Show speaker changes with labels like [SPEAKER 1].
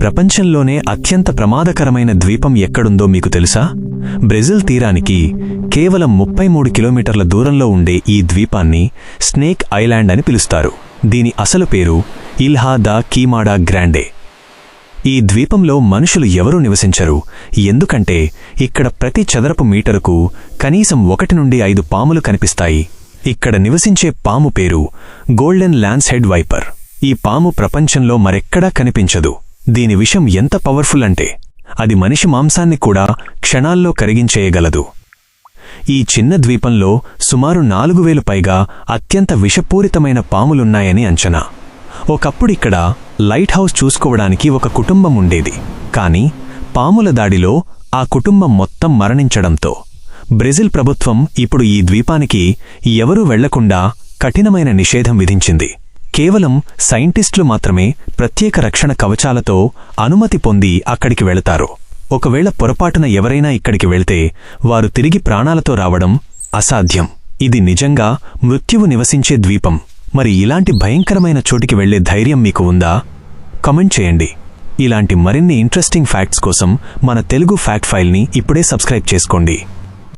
[SPEAKER 1] ప్రపంచంలోనే అత్యంత ప్రమాదకరమైన ద్వీపం ఎక్కడుందో మీకు తెలుసా? బ్రెజిల్ తీరానికి కేవలం ముప్పై మూడు కిలోమీటర్ల దూరంలో ఉండే ఈ ద్వీపాన్ని స్నేక్ ఐలాండ్ అని పిలుస్తారు. దీని అసలు పేరు ఇల్హాదా కీమాడా గ్రాండే. ఈ ద్వీపంలో మనుషులు ఎవరూ నివసించరు. ఎందుకంటే ఇక్కడ ప్రతి చదరపు మీటరుకు కనీసం ఒకటి నుండి ఐదు పాములు కనిపిస్తాయి. ఇక్కడ నివసించే పాము పేరు గోల్డెన్ ల్యాన్స్ హెడ్ వైపర్. ఈ పాము ప్రపంచంలో మరెక్కడా కనిపించదు. దీని విషం ఎంత పవర్ఫుల్ అంటే అది మనిషి మాంసాన్ని కూడా క్షణాల్లో కరిగించేయగలదు. ఈ చిన్న ద్వీపంలో సుమారు నాలుగు వేలు పైగా అత్యంత విషపూరితమైన పాములున్నాయని అంచనా. ఒకప్పుడిక్కడ లైట్ హౌస్ చూసుకోవడానికి ఒక కుటుంబం ఉండేది. కాని పాముల దాడిలో ఆ కుటుంబం మొత్తం మరణించడంతో బ్రెజిల్ ప్రభుత్వం ఇప్పుడు ఈ ద్వీపానికి ఎవరూ వెళ్ళకుండా కఠినమైన నిషేధం విధించింది. కేవలం సైంటిస్టులు మాత్రమే ప్రత్యేక రక్షణ కవచాలతో అనుమతి పొంది అక్కడికి వెళతారు. ఒకవేళ పొరపాటున ఎవరైనా ఇక్కడికి వెళ్తే వారు తిరిగి ప్రాణాలతో రావడం అసాధ్యం. ఇది నిజంగా మృత్యువు నివసించే ద్వీపం. మరి ఇలాంటి భయంకరమైన చోటికి వెళ్ళే ధైర్యం మీకు ఉందా? కమెంట్ చేయండి. ఇలాంటి మరిన్ని ఇంట్రెస్టింగ్ ఫ్యాక్ట్స్ కోసం మన తెలుగు ఫ్యాక్ట్ ఫైల్ని ఇప్పుడే సబ్స్క్రైబ్ చేసుకోండి.